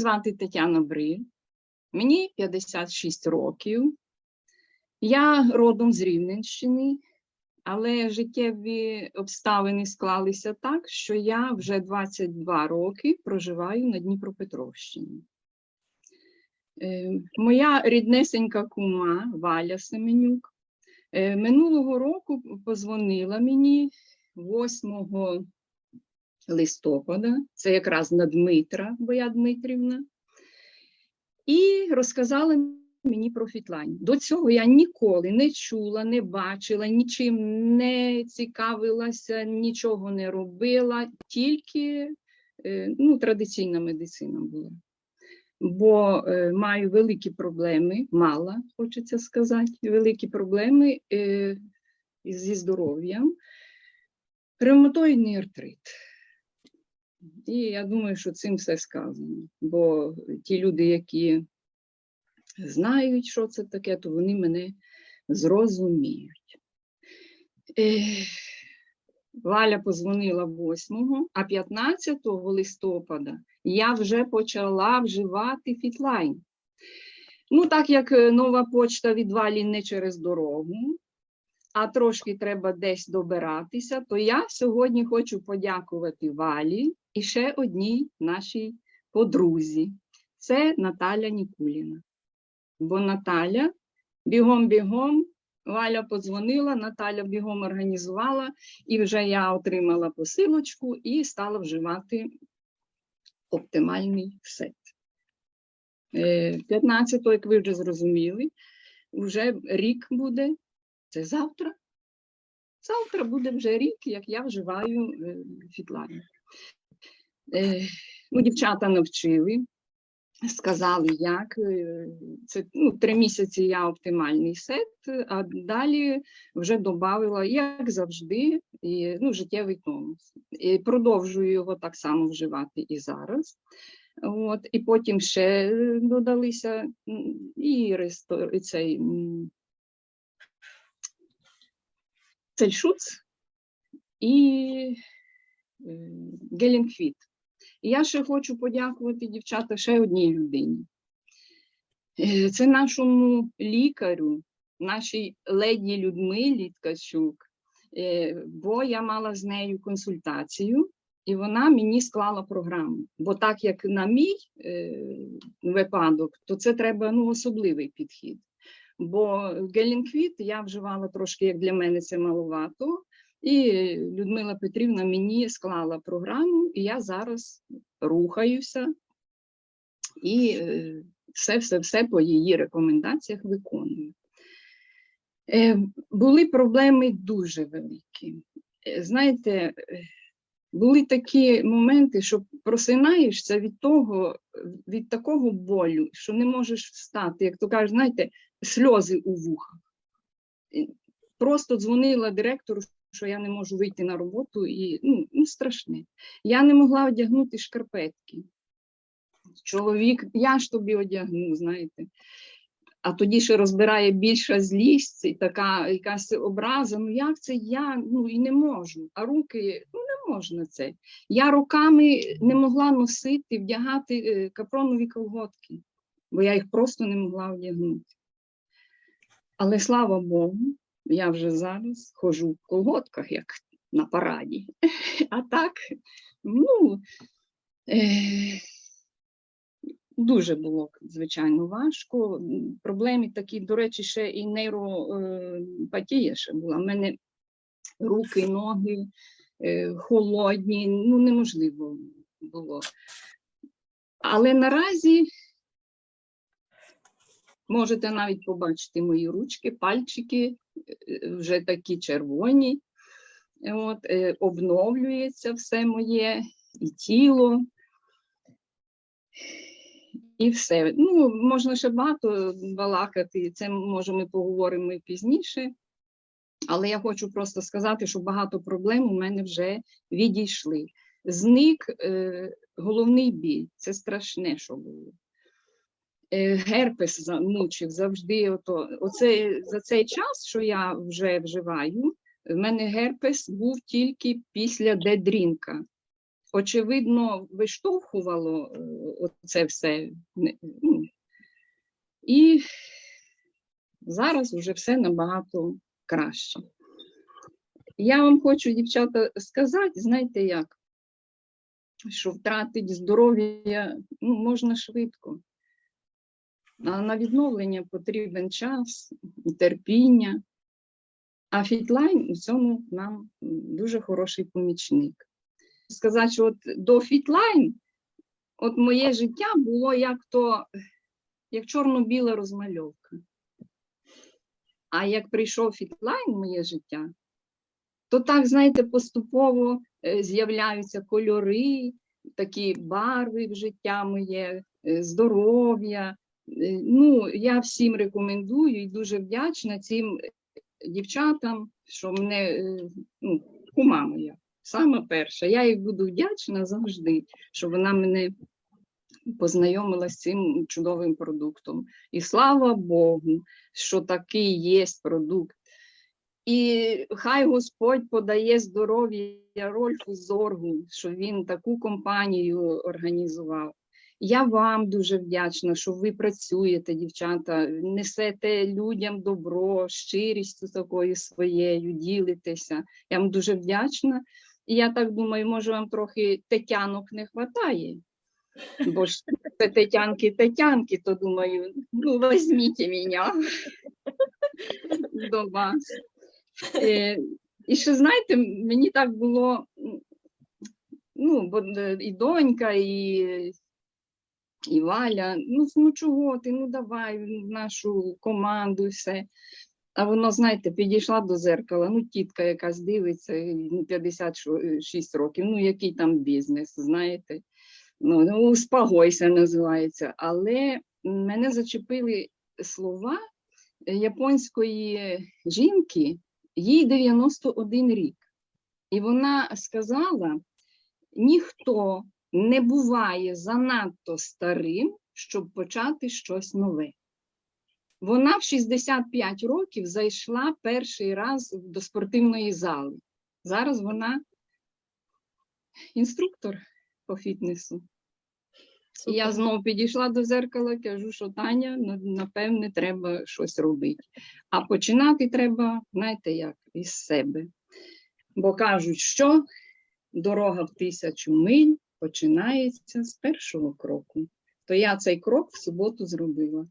звати Тетяна Бриль, мені 56 років. Я родом з Рівненщини, але життєві обставини склалися так, що я вже 22 роки проживаю на Дніпропетровщині. Е, Моя ріднесенька кума Валя Семенюк е, минулого року позвонила мені 8 листопада, це якраз на Дмитра, бо я Дмитрівна, і розказала мені про фітлайн. До цього я ніколи не чула, не бачила, нічим не цікавилася, нічого не робила, тільки е, ну, традиційна медицина була. Бо е, маю великі проблеми, мала, хочеться сказати, великі проблеми е, зі здоров'ям, ревматоїдний артрит. І я думаю, що цим все сказано. Бо ті люди, які знають, що це таке, то вони мене зрозуміють. Е, Валя позвонила 8, а 15 листопада я вже почала вживати фітлайн. Ну, так як е, нова почта від Валі не через дорогу, а трошки треба десь добиратися, то я сьогодні хочу подякувати Валі і ще одній нашій подрузі. Це Наталя Нікуліна. Бо Наталя бігом-бігом, Валя подзвонила, Наталя бігом організувала, і вже я отримала посилочку і стала вживати оптимальний сет. 15 як ви вже зрозуміли, вже рік буде, це завтра. Завтра буде вже рік, як я вживаю е, фітлайн. Ну, дівчата навчили, сказали, як. е, Це ну, три місяці я оптимальний сет, а далі вже додавила, як завжди, і, ну, життєвий тонус. І продовжую його так само вживати і зараз. От, і потім ще додалися і, ресто- і цей цельшуц і е, гелінквіт. І я ще хочу подякувати, дівчата, ще одній людині. Е, Це нашому лікарю, нашій леді Людмилі Ткачук, Е, бо я мала з нею консультацію, і вона мені склала програму. Бо так як на мій е, випадок, то це треба ну, особливий підхід. Бо гелінквіт я вживала трошки, як для мене це маловато. І Людмила Петрівна мені склала програму, і я зараз рухаюся і е, все, все, все по її рекомендаціях виконую. Е, Були проблеми дуже великі. Е, Знаєте, е, були такі моменти, що просинаєшся від того, від такого болю, що не можеш встати, як то кажуть, знаєте, сльози у вухах. Просто дзвонила директору, що я не можу вийти на роботу, і ну, ну страшне. Я не могла одягнути шкарпетки. Чоловік, я ж тобі одягну, знаєте. А тоді ще розбирає більша злість, і така якась образа. Ну як це я ну і не можу. А руки ну не можна це. Я руками не могла носити, вдягати е, капронові колготки, бо я їх просто не могла одягнути. Але слава Богу, я вже зараз ходжу в колготках, як на параді. А так, ну. Е- Дуже було, звичайно, важко. Проблеми такі, до речі, ще і нейропатія ще була. У мене руки, ноги е, холодні, ну неможливо було. Але наразі можете навіть побачити мої ручки, пальчики е, вже такі червоні. От, е, обновлюється все моє і тіло. І все. Ну, можна ще багато балакати, це може ми поговоримо пізніше. Але я хочу просто сказати, що багато проблем у мене вже відійшли. Зник е, головний біль, це страшне, що було. Е, герпес замучив завжди. Ото, оце, за цей час, що я вже вживаю, в мене герпес був тільки після дедрінка. очевидно, виштовхувало е, оце все. Ну, І зараз вже все набагато краще. Я вам хочу, дівчата, сказати, знаєте як, що втратити здоров'я ну, можна швидко. На відновлення потрібен час терпіння. А фітлайн у цьому нам дуже хороший помічник. Сказати, що от до фітлайн, от моє життя було як то, як чорно-біла розмальовка. А як прийшов фітлайн моє життя, то так, знаєте, поступово е, з'являються кольори, такі барви в життя моє, е, здоров'я. Ну, я всім рекомендую і дуже вдячна цим дівчатам, що мене е, ну, кума моя, сама перша. Я їй буду вдячна завжди, що вона мене познайомила з цим чудовим продуктом. І слава Богу, що такий є продукт. І хай Господь подає здоров'я Рольфу Зоргу, що він таку компанію організував. Я вам дуже вдячна, що ви працюєте, дівчата, несете людям добро, щирістю такою своєю, ділитеся. Я вам дуже вдячна. І я так думаю, може, вам трохи тетянок не вистачає. Бо ж це тетянки, тетянки, то думаю, ну візьміть мене до вас. Е, І ще знаєте, мені так було, ну, бо е, і донька, і, і Валя, ну, ну чого ти, ну давай в нашу команду, все. А воно, знаєте, підійшла до зеркала, ну, тітка якась дивиться, ну, 56 років, ну, який там бізнес, знаєте. Ну, ну, успокойся називається. Але мене зачепили слова японської жінки, їй 91 рік. І вона сказала: ніхто не буває занадто старим, щоб почати щось нове. Вона в 65 років зайшла перший раз до спортивної зали. Зараз вона інструктор по фітнесу. І я знову підійшла до зеркала, кажу, що Таня, напевне, треба щось робити. А починати треба, знаєте як, із себе. Бо кажуть, що дорога в тисячу миль починається з першого кроку. То я цей крок в суботу зробила.